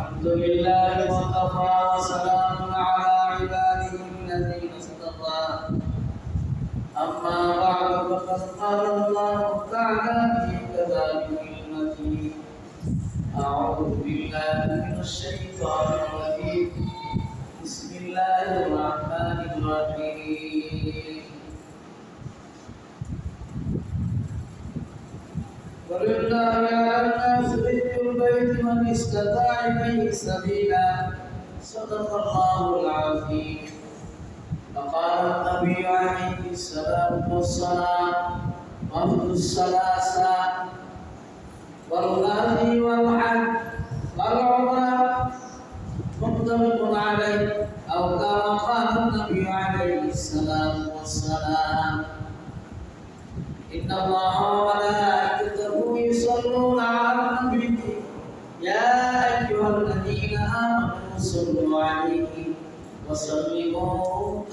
الحمد لله وكفى وسلام على عباده الذين اصطفى أما بعد فقد قال الله تعالى في كلامه المجيد أعوذ بالله من الشيطان الرجيم. بسم الله الرحمن الرحيم. ولله على الناس البيت من استطاع اليه سبيلا. صدق الله العظيم. فقال النبي عليه الصلاه والسلام وفد الثلاثة والغازي والحج والعمرة متفق عليه أو كما قال النبي عليه الصلاه والسلام إن الله وملائكته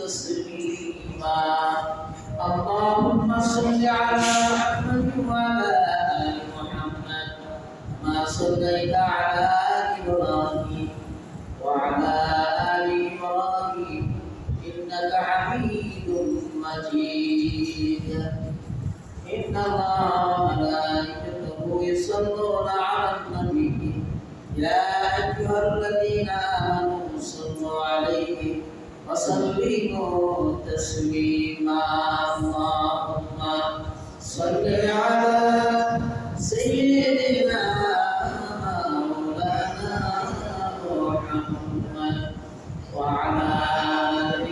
تسليما. اللهم صل على محمد وعلى آل محمد ما صليت على إبراهيم وعلى آل إبراهيم إنك حميد مجيد. إن الله وملائكته يصلون على النبي. يا أيها الذين آمنوا صلوا عليه وسلموا تسليما اللهم صل على سيدنا مولانا محمد وعلى آل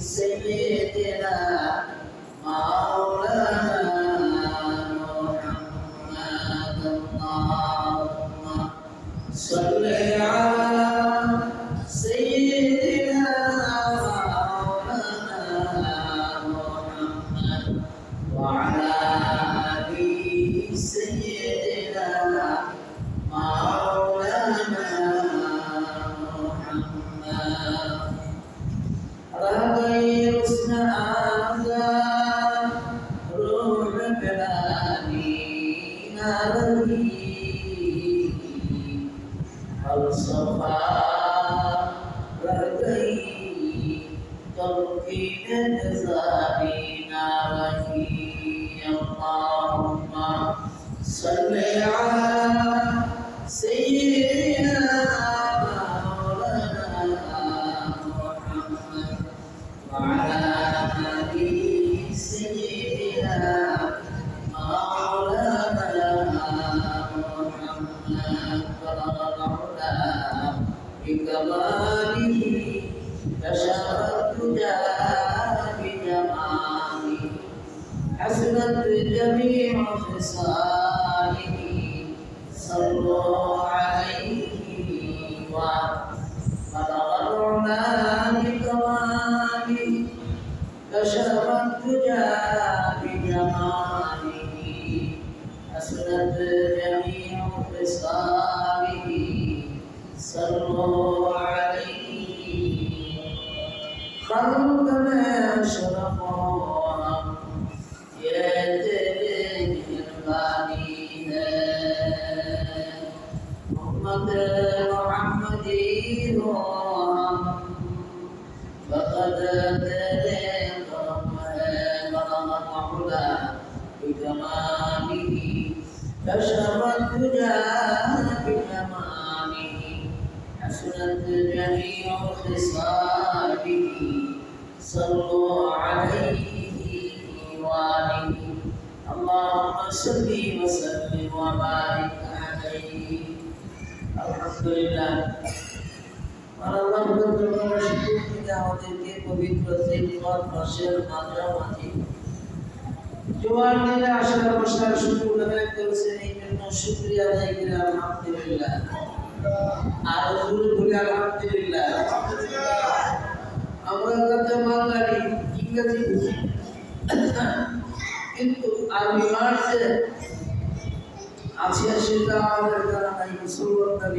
سيدنا صل على قلبنا شرفا يا دليل معنينا محمد محمد فقد بكماله كشف الدجى بكماله حسنت جميع خصاله. صلوا عليه وآله اللهم صل وسلم وبارك عليه الحمد لله আর আল্লাহ আমরা শুক্র থেকে আমাদেরকে পবিত্র জিলকত মাসের মাঝামাঝি জোয়ার দিনে আসার বসার শুক্র আদায় করেছেন এই জন্য শুক্রিয়া আদায় করে আলহামদুলিল্লাহ আর জোরে বলে আলহামদুলিল্লাহ আমরা যাতে বাঙালি, ইংরেজি বুঝি। কিন্তু আছে সেটা আমাদের দ্বারা নাই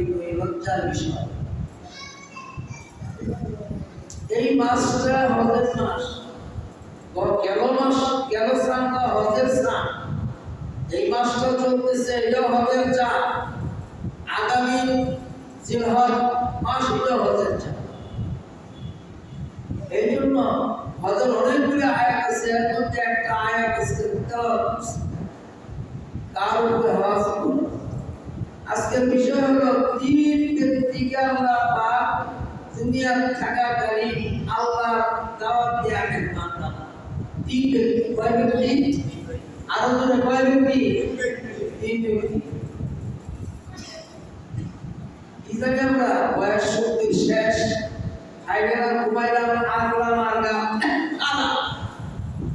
করে লজ্জার বিষয়। এই মাসটা হজের মাস। গেল মাস? গেল স্নানটা হজের স্নান এই মাসটা চলতেছে, এটা হজের চান আগামী জিলহজ মাস হলো হজের চাঁদ। এই জন্য হজের অনেকগুলি আয়াত আছে, এর মধ্যে একটা আয়াত আছে তার উপরে হওয়া শুরু আজকের বিষয় হলো, তিন ব্যক্তিকে আল্লাহ পাক দুনিয়ার থাকাকালীন আল্লাহ দাওয়াত দিয়ে আনেন বান্দা তিন ব্যক্তি কয় ব্যক্তি? আরও জনে কয় ব্যক্তি? তিন ব্যক্তি ইজাকে আমরা বয়স হাইগেলাম ঘুমাইলাম আগলাম আগাম আলা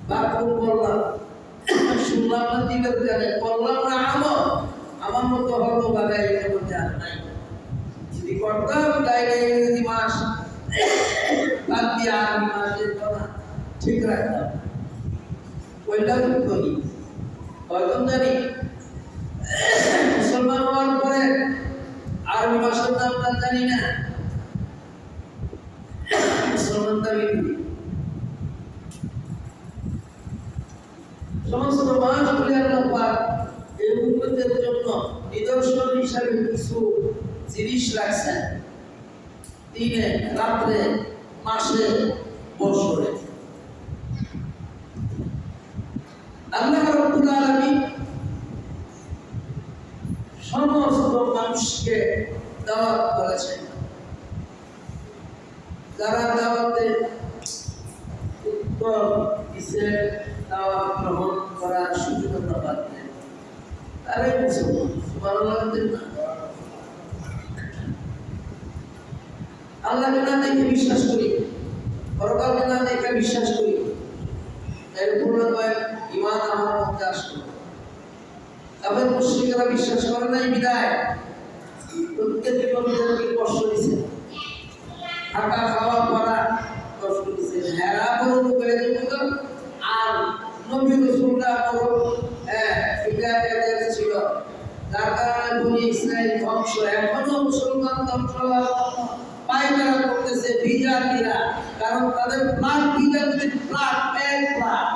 বাথরুম বললাম শুনলাম না দিবের জানে? বললাম না আমো আমার মতো হলো বাগাই এর মধ্যে আর নাই। যদি করতাম তাইলে ইংরেজি মাস। বাদ দিয়ে আরবি মাসের কথা ঠিক রাখতাম ওইটা করি। কয়জন জানি মুসলমান হওয়ার পরে আরবি মাসের নামটা জানি না মুসলমান দাবি করি সমস্ত মাসগুলি আল্লাহ পাক এই উন্নতির জন্য নিদর্শন হিসাবে কিছু জিনিস রাখছেন দিনে, রাত্রে, মাসে, বছরে। সমস্ত মানুষকে দাওয়াত করেছেন। যারা দাওয়াতে উত্তর দিছে আল্লাহকে না। দেখে বিশ্বাস করি পরকালকে না দেখে বিশ্বাস করি। এর পূর্ণময় ইমান আমার মধ্যে আসলো। তবে মুশ্রিকরা বিশ্বাস করে নাই, বিদায়। প্রত্যেক নবীদেরকে কষ্ট দিছে। থাকা, খাওয়া, পড়া, কষ্ট দিছে। হেরা করে আর নবী রসুলরা বড় এটা ছিল। যার কারণে বনি ইসরায়েল ধ্বংস। এখনও মুসলমান ধ্বংস জন্য পায়তারা করতেছে বিজাতিরা। কারণ তাদের প্লাট বিজাতির প্লাট এক প্লাট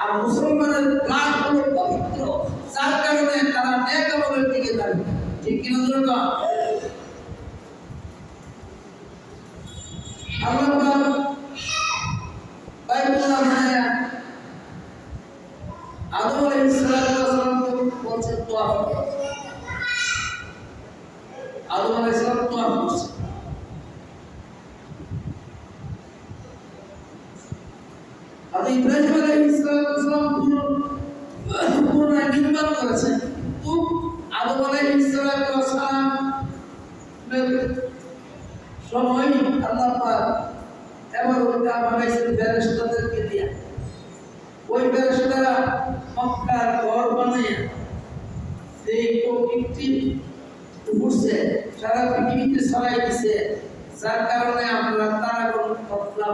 আর মুসলমানের প্লাট হলো পবিত্র। যার কারণে তারা নেক আমলের দিকে যাবে ঠিক কিনা ধরুন আল্লাহ পাক বাইতুল্লাহ বানায়া আদম আলাইহিস সালাম বলছেন তোয়াফ করো। আদম আলাইহিস সালাম তোয়াফ করছে আর ইব্রাহিম আলাইহিস সালাম পুরো পুনরায় নির্মাণ করেছেন তো আদম আলাইহিস সালাম সময় আল্লাহ পাক এবার ওটা বানাইছেন ফেরেশতাদেরকে দিয়া, ওই ফেরেশতারা মক্কার ঘর বানাইয়া সেই প্রকৃতি উঠছে সারা পৃথিবীতে ছড়াই দিছে। যার কারণে আমরা তারা কোন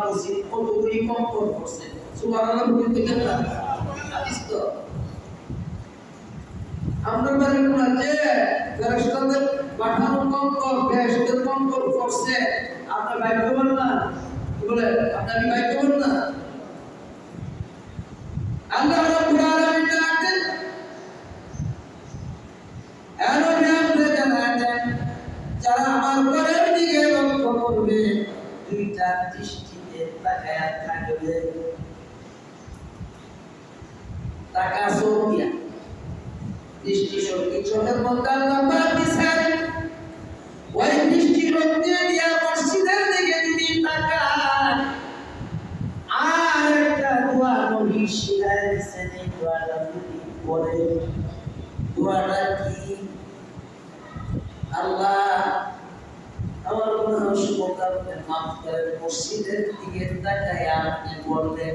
মসজিদ কতগুলি কম্পন করছে। সুবহানাল্লাহ বলতে গেলে হাদিস তো আমরা বলি না যে ফেরেশতাদের পাঠানো কঙ্কর ফেরেশতাদের কঙ্কর করছে আপনার ভাগ্যবান না বলে আপনার ভাগ্যবান না আল্লাহ রাব্বুল আলামিন ডাকেন এনো আপনি জানাতেন যারা আমার ঘরের দিকে লক্ষ্য করবে দুইটা দৃষ্টিতে তাকায়া থাকবে টাকা সৌদিয়া দৃষ্টি শক্তি চোখের মধ্যে আল্লাহ দিছেন। ওই দৃষ্টি শক্তি দিয়া মসজিদের দিকে যদি তাকান, আর একটা দোয়া নবী শিখায় দিছেন, এই দোয়াটা যদি পড়ে দোয়াটা কি? আল্লাহ আমার হয় আপনি মাফ করেন মসজিদের দিকে তাকায় আপনি বললেন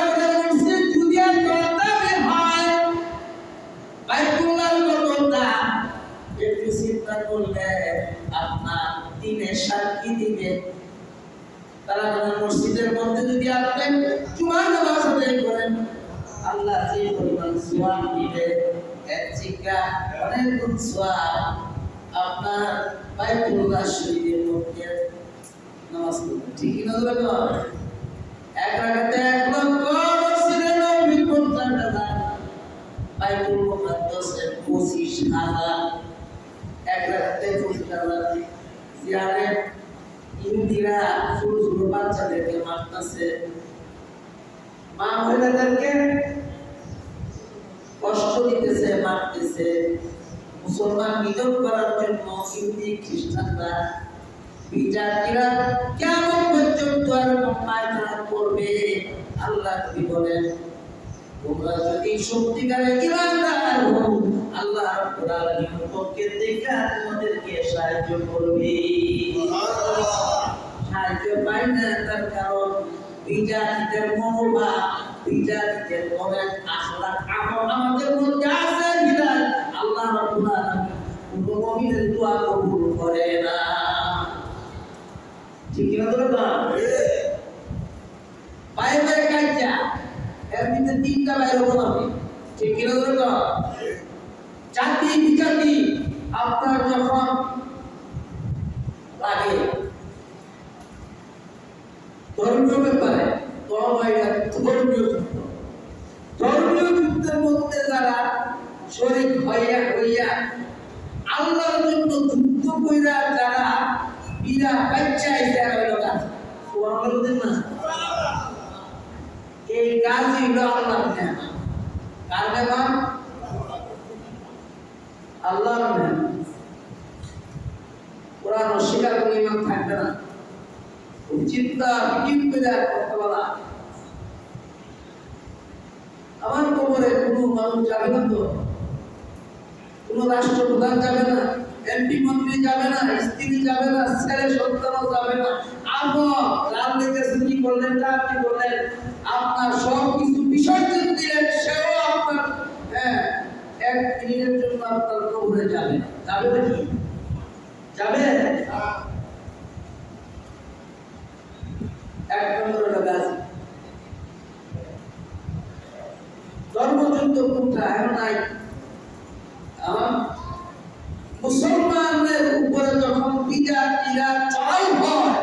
থেকে অনেক সোয়াব আপনার বাইতুল্লাহ শরীফের মধ্যে নামাজ পড়বেন ঠিক না এক রাখাতে এক লক্ষ মসজিদের নবীর পঞ্চাশ পঁচিশ হাজার এক রাখাতে পঁচিশ হাজার জিয়ারে ইহুদিরা ছোট ছোট বাচ্চাদেরকে মারতেছে। মা মহিলাদেরকে কষ্ট দিতেছে, মারতেছে। মুসলমান নিধন করার জন্য ইহুদি, খ্রিস্টানরা বিচারীরা কেমন পর্যন্ত আর করবে, আল্লাহ বলেন, তোমরা যদি সত্যিকারের ইমানদার হও, আল্লাহ রাব্বুল আলামিনের পক্ষে তোমাদেরকে সাহায্য করবে। সাহায্য পাই না তার কারণ মনোভাব মনের আমাদের মধ্যে আছে বিধায় আল্লাহ রাব্বুল আলামিন কোনো মুমিনের দোয়া কবুল করে না। ঠিক না তো না পায়ে পায়ে এর মধ্যে তিনটা বাইরে বলাবে ঠিক ধরে তো জাতি বিজাতি আপনার যখন লাগে। ধর্মীয় ব্যাপারে তখন ধর্মীয় যুদ্ধের মধ্যে যারা শরীর হইয়া হইয়া আল্লাহর জন্য যুদ্ধ কইরা যারা বিরা বাচ্চা এটা হইল না এই কাজই আল্লাহর কার নেয়ামত? আল্লাহর কোরআন অস্বীকার করে থাকবে না। চিন্তা বিকিম করে করতে বলা। আমার কবরে কোনো মানুষ যাবে না তো? কোনো রাষ্ট্রপ্রধান যাবে না? এমপি মন্ত্রী যাবে না? স্ত্রী যাবে না? ছেলে সন্তানও যাবে না? আপন রাজনীতি কি করলেন তা করলেন, আপনার সব কিছু বিসর্জন দিলেন, সেও আপনার হ্যাঁ এক জন্য আপনার যাবে যাবে নাকি যাবে? এক নম্বর হলো গাজী এখন নাই। আমার মুসলমানদের উপরে যখন বিচার টিরা চড়াই হয়,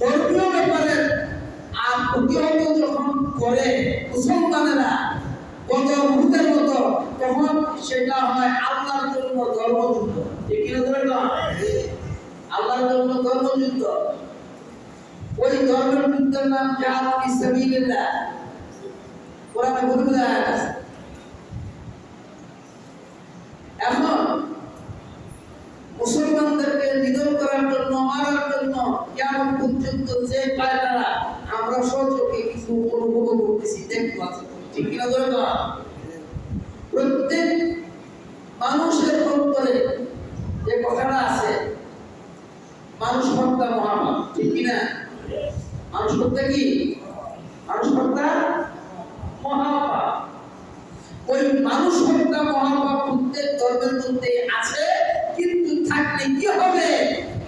ধর্মীয় ব্যাপারে আর প্রতিহত যখন করে মুসলমানেরা কত মুহূর্তের মতো, তখন সেটা হয় আল্লাহর জন্য ধর্মযুদ্ধ। ঠিক ধরে আল্লাহর জন্য ধর্মযুদ্ধ। ওই ধর্মের যুদ্ধের নাম জাহাদ সাবিলিল্লাহ কোরআনে বলে দেওয়া আছে এখন মুসলমানদেরকে নিধন করার জন্য মারার জন্য কেমন পর্যন্ত যে পায় তারা আমরা সহযোগে কিছু অনুভব করতেছি দেখতে পাচ্ছি ঠিক কিনা ধরে প্রত্যেক মানুষের অন্তরে যে কথাটা আছে, মানুষ হত্যা মহাপাপ ঠিক কিনা? মানুষ হত্যা কি মানুষ হত্যা মহাপাপ ওই মানুষ হত্যা মহাপাপ প্রত্যেক ধর্মের মধ্যে আছে কিন্তু থাকলে কি হবে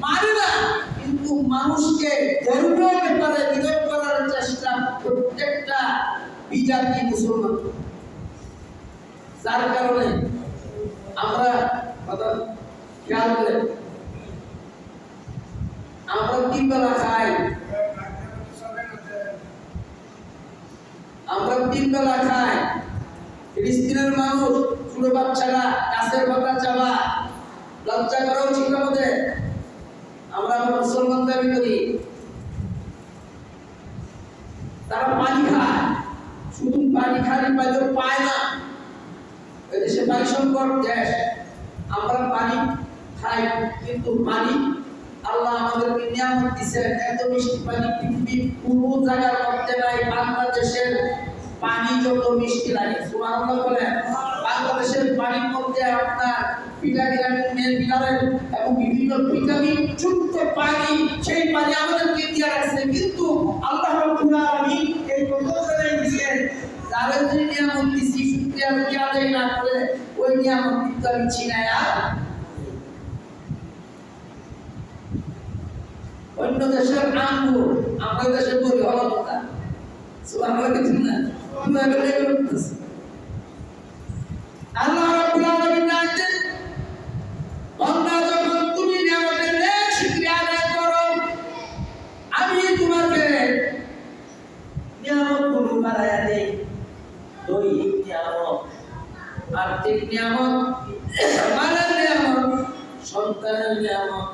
মারে না কিন্তু মানুষকে ধর্মীয় ব্যাপারে বিরোধ করার চেষ্টা প্রত্যেকটা বিজাতি মুসলমান যার কারণে আমরা কথা খেয়াল করে আমরা তিন বেলা খাই আমরা তিন বেলা খাই ফিলিস্তিনের মানুষ ছোট বাচ্চারা গাছের পাতা চাবা লজ্জা করা উচিত আমাদের আমরা আমরা মুসলমান দাবি করি তারা পানি খায়। শুধু পানি খালি পাইলেও পায় না। এদেশে পানি সংকট দেশ। আমরা পানি খাই, কিন্তু পানি আল্লাহ আমাদেরকে নিয়ামত দিচ্ছেন এত মিষ্টি পানি পৃথিবীর কোনো জায়গার মধ্যে নাই, বাংলাদেশের পানি যত মিষ্টি লাগে। সুবহানাল্লাহ বলেন বাংলাদেশের পানির মধ্যে আপনার এবং বিভিন্ন ভিটামিন, যুক্ত পানি, সেই পানি আমাদেরকে দিয়ে রাখছে। কিন্তু আল্লাহ রাব্বুল আলামিন এই প্রপোজালে দিয়েছেন যাদের যে নিয়ামত দিচ্ছি শুক্রিয়া যদি আদায় না করে ওই নিয়ামত কিন্তু আমি ছিনায়া অন্য দেশের আঙ্গুর আমরা দেশে বলি কথা সুবহানাল্লাহ কিছু না আমরা আল্লাহ রাব্বুল আলামিন ডাকতেন বান্দা যখন তুমি নিয়ামতের নেক শুকরিয়া আদায় করো আমি তোমাকে নিয়ামতগুলো বাড়াইয়া দেই দৈহিক নিয়ামত আর্থিক নিয়ামত মানের নিয়ামত সন্তানের নিয়ামত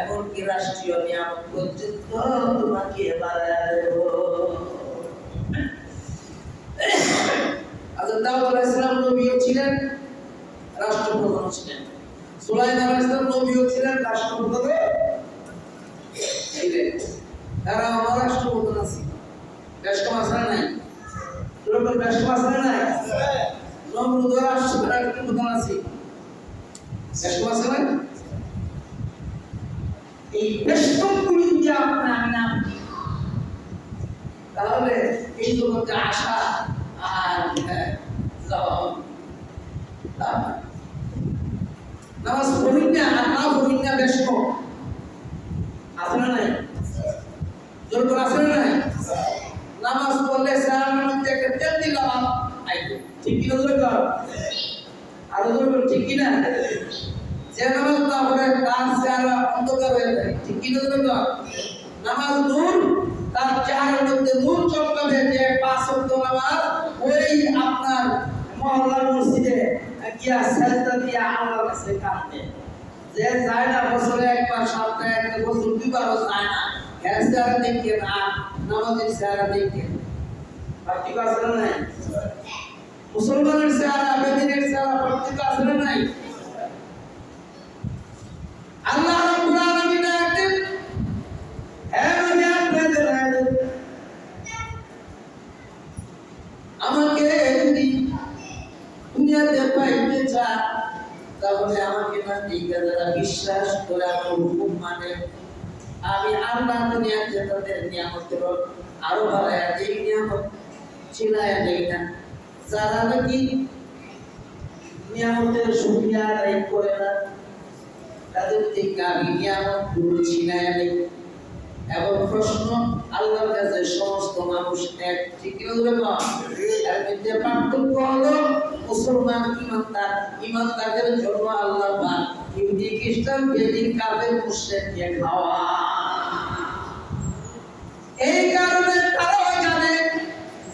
এমনকি রাষ্ট্রীয় নিয়ামত পর্যন্ত তোমাকে বাড়াইয়া দেব আচ্ছা দাউদ আলাইহিস সালাম নবীও ছিলেন রাষ্ট্রপ্রধানও ছিলেন সুলাইমান আলাইহিস সালাম নবীও ছিলেন রাষ্ট্রপ্রধানও ছিলেন তারা আমার রাষ্ট্রপ্রধান আছে ব্যস্ত আছে না নাই তোর ব্যস্ত আছে না নাই নমরুদ রাষ্ট্রপ্রধান আছে ব্যস্ত আছে না এই ব্যস্ত গুলি যদি আপনি আমি না তাহলে এই না। নামাজ পড়ি না না না না জোর না নামাজ পড়লে সালামের মধ্যে একটা দিলাম আইতো ঠিক কিনা ধরে কর আরও কিনা? যে নামাজ না পড়ে তার নামাজ নূর তার চেহারার মধ্যে নূর চমকাবে যে পাঁচ ওয়াক্ত নামাজ, ওই আপনার মহল্লার মসজিদে গিয়া সেজদা দিয়া আল্লাহর কাছে কাঁদতে যে যায় না বছরে একবার, সপ্তাহে একটা বছর, দুইবারও যায় না। এর চেহারা দেখে না, নামাজের চেহারা দেখে। পার্থক্য না নাই? মুসলমানের চেহারা, বেদিনের চেহারা পার্থক্য না নাই আল্লাহ রাব্বুল আলামিন একদিন হ্যাঁ নবী আপনাদের আয়াত আমাকে যদি দুনিয়াতে পাইতে চান তাহলে আমাকে না দিকে যারা বিশ্বাস করে আমার হুকুম মানে আমি আল্লাহ দুনিয়াতে তাদের নিয়ামতের আরও বাড়ায় এই নিয়ামত ছিলায় দেই না যারা নাকি নিয়ামতের সুবিধা আদায় করে না। তাদের থেকে আমি নিয়ামতগুলো ছিনায় নেই। এবং প্রশ্ন আল্লাহর কাছে সমস্ত মানুষ এক। ঠিক কি এর মধ্যে পার্থক্য হলো মুসলমান ইমানদার। ইমানদারদের জন্য আল্লাহ পাক ইহুদি, খ্রিস্টান, বেদিন, কাফের মুশরিককে খাওয়া। এই কারণে তারাও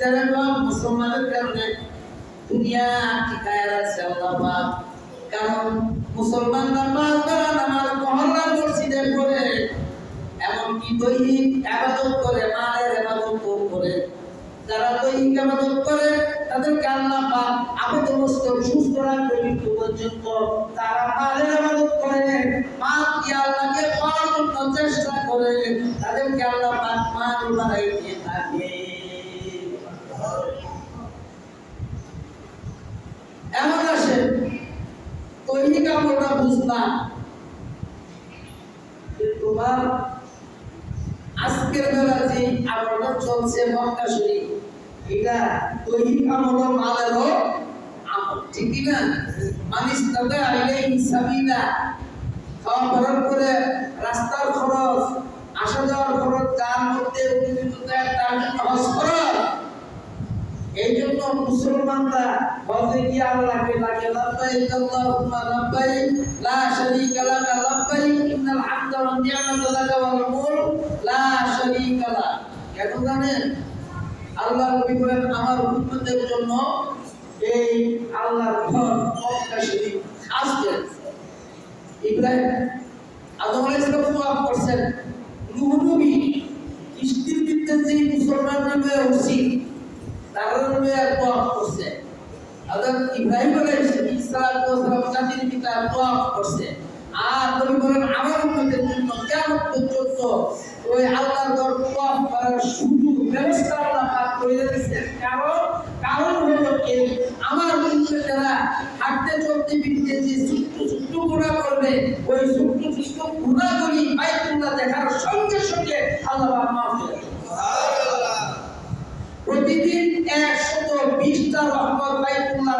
জানে যেরকম মুসলমানের কারণে দুনিয়া টিকায় আছে আল্লাহ কারণ মুসলমানরা পাঁচ বেলা নামাজ মহল্লা মসজিদে পড়ে, এমনকি দৈহিক আবাদত করে মায়ের আবাদত করে। যারা দৈহিক আবাদত করে, তাদেরকে আল্লাহ পাক আবদ্ধ মস্তক সুস্থ রাখবে মৃত্যু পর্যন্ত তারা মায়ের আবাদত করে মা কি আল্লাহকে পাওয়ার চেষ্টা করে। তাদেরকে আল্লাহ পাক মান বাড়াই দিয়ে থাকে এমন আসে দৈহিক আমলটা বুঝবা তোমার আজকের বেলা যে আমলটা চলছে মক্কা শরীফ এটা দৈহিক আমল মালের আমল ঠিক কি না? মানিস তাতে আইলে সাবিলা। খাওয়া করে রাস্তার মুসলমানরা হজে গিয়ে আল্লাহকে ডাকে লাব্বাইক, আল্লাহুম্মা লাব্বাইক, লা শারীকা লাকা লাব্বাইক, ইন্নাল হামদা ওয়ান নি'মাতা লাকা ওয়াল মুলক, লা শারীকা লাক। কেন জানেন? আল্লাহ নবী বলেন, আমার উম্মতের জন্য এই আল্লাহর ঘর মক্কা শরীফ আসছে ইব্রাহিম, আদম আলাইহিস সালাম দোয়া করছেন নূহ নবী কিস্তির বিদ্যে যে মুসলমান নামে উচিত নামে দোয়া করছে। আদম ইব্রাহিম আলাইহিস সালাম জাতির পিতা, দোয়া করছে। আর নবী বলেন, আমার উম্মতের জন্য কিয়ামত পর্যন্ত ওই আল্লাহর হলো এই, আমার উম্মতেরা হাঁটতে চলতে ফিরতে যে ছোট্ট ছোট্ট গুণা করবে ওই ছোট্ট ছোট্ট গুণাগুলি বাইতুল্লাহ দেখার সঙ্গে সঙ্গে আল্লাহ পাক মাফ করে দেন। প্রতিদিন একশত বিশটা রহমত বাইতুল্লাহ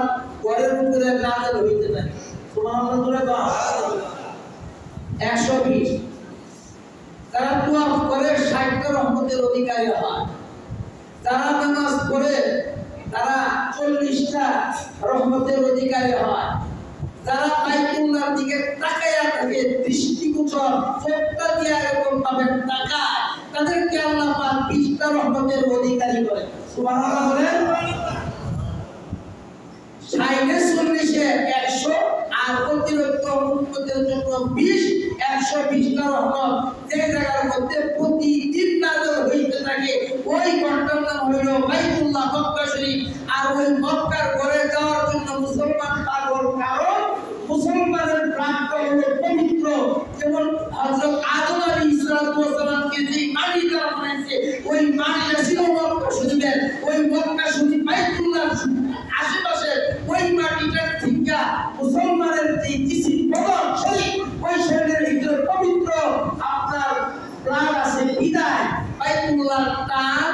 উপরে নাজেল হইতে থাকে সুবহানাল্লাহ জোরে কও। একশো বিশ। তারা তোয়াফ করে ষাটটা রহমতের অধিকারী হয়। যারা নামাজ পড়ে, তারা চল্লিশটা রহমতের অধিকারী হয়। যারা বাইতুল্লাহর দিকে তাকাইয়া থাকে দৃষ্টিগোচর চোখটা দিয়ে এরকম ভাবে তাকায়, তাদেরকে আল্লাহ পাক বিশটা রহমতের অধিকারী করে সুবহানাল্লাহ বলেন আর অতিরিক্ত জন্য বিশ, একশো বিশটা রহমত যে জায়গার থাকে, ওই ঘণ্টার নাম মক্কা শরীফ। আর ওই মক্কার ঘরে যাওয়ার জন্য মুসলমান পাগল কারণ মুসলমানের প্রান্ত হলো পবিত্র যেমন হযরত আদম আলাইহিস সালামকে যে মাটি দ্বারা বানাইছে ওই মাটিটা ছিল মক্কা শরীফের ওই মক্কা শরীফ বাইতুল্লাহ আশেপাশে ওই মাটিটার থেকে মুসলমানের যে জিসিম বদন শরীর ওই শরীরের ভিতরে পবিত্র আপনার প্রাণ আছে বিদায় বাইতুল্লাহ টান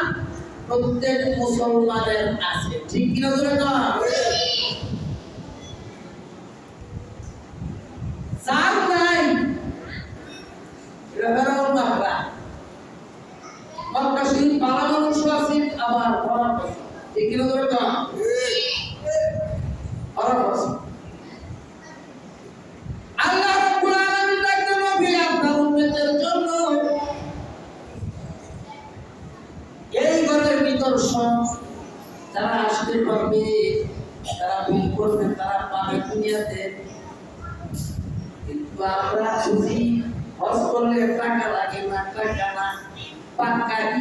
প্রত্যেক মুসলমানের আছে ঠিক কিনা ধরে যার নাই এটা ফেরাউন মাকড়া মক্কা শরীফ বালা মানুষ আছে আবার বড় আছে ঠিক কিনা ধরে না বড় আছে আল্লাহ রাব্বুল আলামিন ডাকতেন নবী আপনার উম্মতের জন্য এই ঘরের নিদর্শন যারা আসতে পারবে তারা ভুল করবে তারা পাবে দুনিয়াতে কিন্তু আমরা বুঝি হজ করলে টাকা লাগে না টাকা না পাক্কা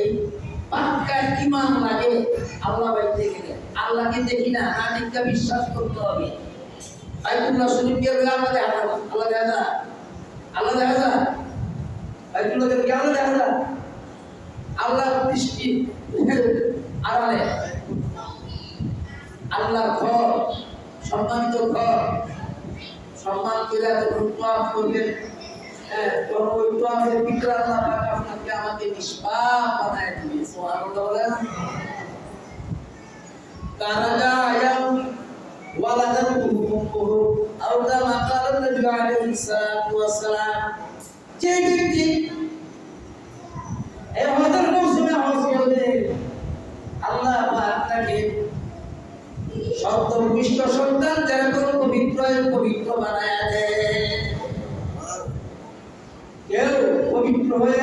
এই পাক্কা ইমান লাগে? আল্লাহ বাইতে গেলে আল্লাহকে দেখি না দেখতে বিশ্বাস করতে হবে। বাইতুল্লাহ শরীফ গিয়ে বলে আল্লাহ দেখা আল্লাহ দেখা যায় আল্লাহ দেখা যায় বাইতুল্লাহ গেলে আল্লাহ দেখা যায় আল্লাহ দৃষ্টি আড়ালে। আল্লাহর ঘর, সম্মানিত ঘর। সম্মান করে যখন করবেন। তখন ওই তোয়াফের ভিতরে আল্লাহ আমাকে নিষ্পাপ বানায় দিবে সন্তান যেরকম পবিত্র পবিত্র বানায় দেয়। কেউ পবিত্র হয়ে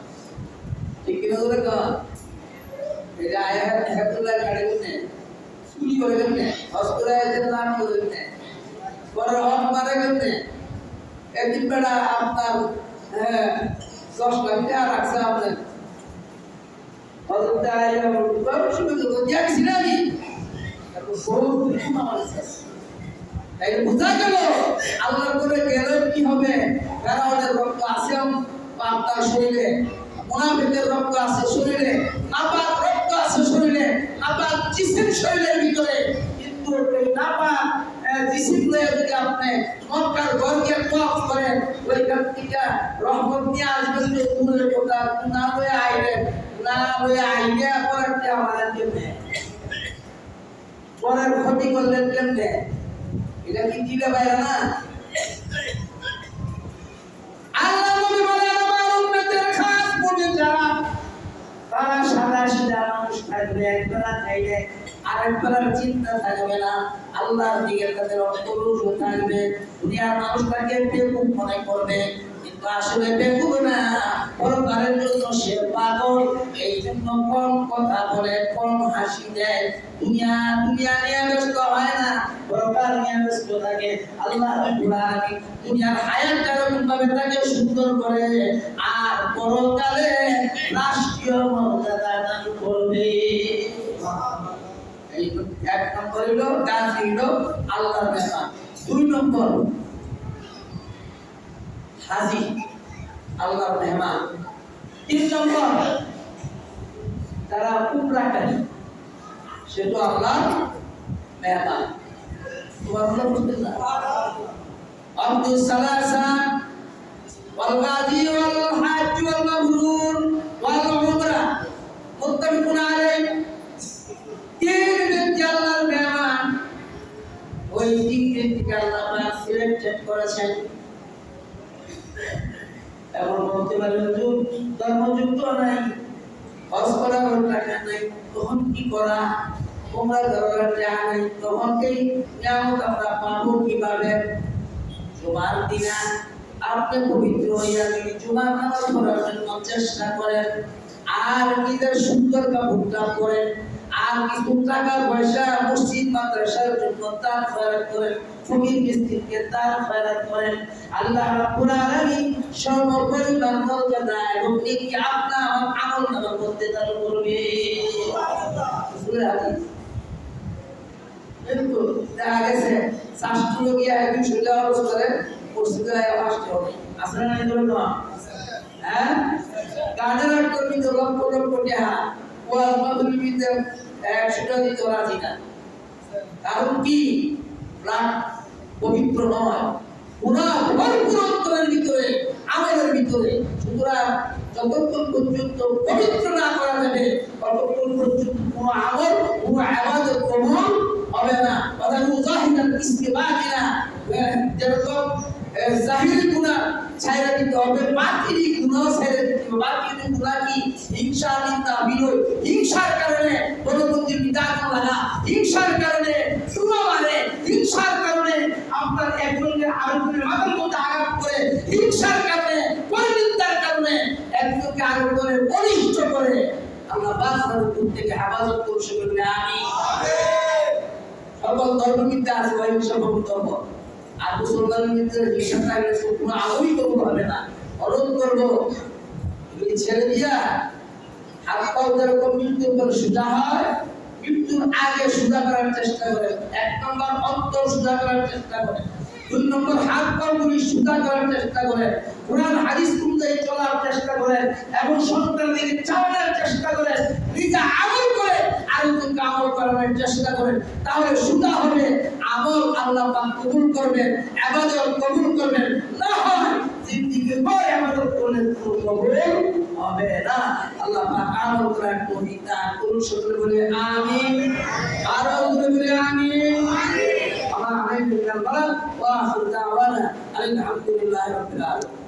ঠিক কিনা ধরে এটা আয়া হেতুল্লাহ গাড়ি গুনে, চুরি করে গেলে হসপিটালে এসে নাম করে গেলে পরে হক মারে গেলে একদিন বেড়া আপনার হ্যাঁ দশ লাখ টাকা রাখছে আপনার। হজরত আয়া বাবু শুনে তো দেখছি না আমি? করে গেলে কি হবে? ফেরাউনের রক্ত আছে আপনার শরীরে। মুনাফিকের রক্ত আছে শরীরে, নাপাক রক্ত আছে শরীরে, নাপাক জিসিম শরীরের ভিতরে। কিন্তু এই নাপাক জিসিম লয়ে যদি আপনি মক্কার ঘরকে কফ করেন ওইখান থেকে রহমত নিয়ে আসবেন যে দূরের কথা না লয়ে আইলেন, না লয়ে আইলে পরের আমাদের কেমনে? পরের ক্ষতি করলেন কেমনে? এটা কি দিলে বাইরে না? আল্লাহ নবী বলেন মুমিন যারা, তারা সাদা সিধা মানুষ থাকবে একবেলা খাইলে আরেকবেলার চিন্তা থাকবে না। আল্লাহর দিকে তাদের অন্তরুষ থাকবে। দুনিয়ার মানুষটাকে বেকুব মনে করবে। তো আসলে বেকুব না, পরকারের জন্য সে পাগল। এই জন্য কম কথা বলে, কম হাসি দেয়। দুনিয়া দুনিয়া নিয়ে ব্যস্ত হয় না। পরকার নিয়ে ব্যস্ত থাকে। আল্লাহ দুনিয়ার হায়াতটা এরকম ভাবে তাকে সুন্দর করে, আর পরকালে রাষ্ট্রীয় মর্যাদা দান করবে। এক নম্বর হলো গাছী হলো আল্লাহর মেহমান দুই নম্বর, হাজি, আল্লাহর মেহমান। তিন নম্বর, তারা উমরাকারী সে তো আল্লাহর মেহমান। তোমার বুঝতে না আব্দুল সালাসা والغازي والحاج والمبرور والعمرة متفقون عليه তিন ব্যক্তি আল্লাহর মেহমান ওই তিন ব্যক্তিকে আল্লাহ পাক সিলেক্টেড করেছেন এখন বলতে পারে হুজুর ধর্মযুক্ত নাই হজ করার টাকা নাই তখন কি করা তোমরা ধরার টাকা নাই তখন কি নিয়ামত আমরা পাবো কিভাবে জুমার দিনা আপনি পবিত্র হইয়া যদি জুমার নামাজ পড়ার জন্য চেষ্টা করেন। আর নিজের সুন্দর কাপড়টা পরেন আর কিছু টাকা পয়সা মসজিদ, মাদ্রাসার জন্য দান খয়রাত করেন। ফকির মিসকিনকে দান খয়রাত করেন। আল্লাহ রাব্বুল আলামিন সর্বপরিমাণ মর্যাদা এবং নেকি আপনার আমার আমল নামার মধ্যে দান করবে। কিন্তু দেখা গেছে শাস্ত্র গিয়া একদিন সুবিধা খরচ করে মসজিদে আসতে হবে আসলে না। তো হ্যাঁ আট কর্মী তো লক্ষ লক্ষ টাকা। ওয়াজ আমাদের যতক্ষণ পর্যন্ত পবিত্র না করা যাবে, ততক্ষণ পর্যন্ত কোনো আমল, কোনো আবাদত কবুল হবে না। অর্থাৎ মুজাহিদান জাহিরি গুনাহ ছাইরা দিতে হবে বাতিলি গুনাহ ছাইরা দিতে হবে বাতিলি গুনাহ কি? হিংসা নিন্দা বিরোধ হিংসার কারণে পরবর্তী বিদাত লাগা হিংসার কারণে সুমা মারে হিংসার কারণে আপনার একজনকে আরেকজনের মাথার মধ্যে আঘাত করে। হিংসার কারণে পরিনিন্দার কারণে একজনকে আরেকজনের অনিষ্ট করে। আল্লাহ বাজারের দূর থেকে হেফাজত করছে বলে আমি সকল ধর্মবিদ্যা আছে ভাই সকল ধর্ম। আর আগে সোজা করার চেষ্টা করে। এক নম্বর অন্তর সোজা করার চেষ্টা করে। দুই নম্বর হাত পাগুলি করার চেষ্টা করে। কোরআন, হাদিস চলার চেষ্টা করে এবং সন্তানের দিকে চালানোর চেষ্টা করে। নিজে করে আরেকজনকে আমল করানোর চেষ্টা করেন তাহলে সুদা হবে, আমল আল্লাহ পাক কবুল করবেন, আবাদত কবুল করবেন। না হয় জিন্দিগি ভর আবাদত করলে কবুল হবে না। আল্লাহ পাক আমল করার তৌফিক দান করুন, সকলে বলে আমিন। আরও বলে আমিন। আমার আমিন বিল্লাহ ওয়া আখির দাওয়ানা আলহামদুলিল্লাহি রাব্বিল আলামিন।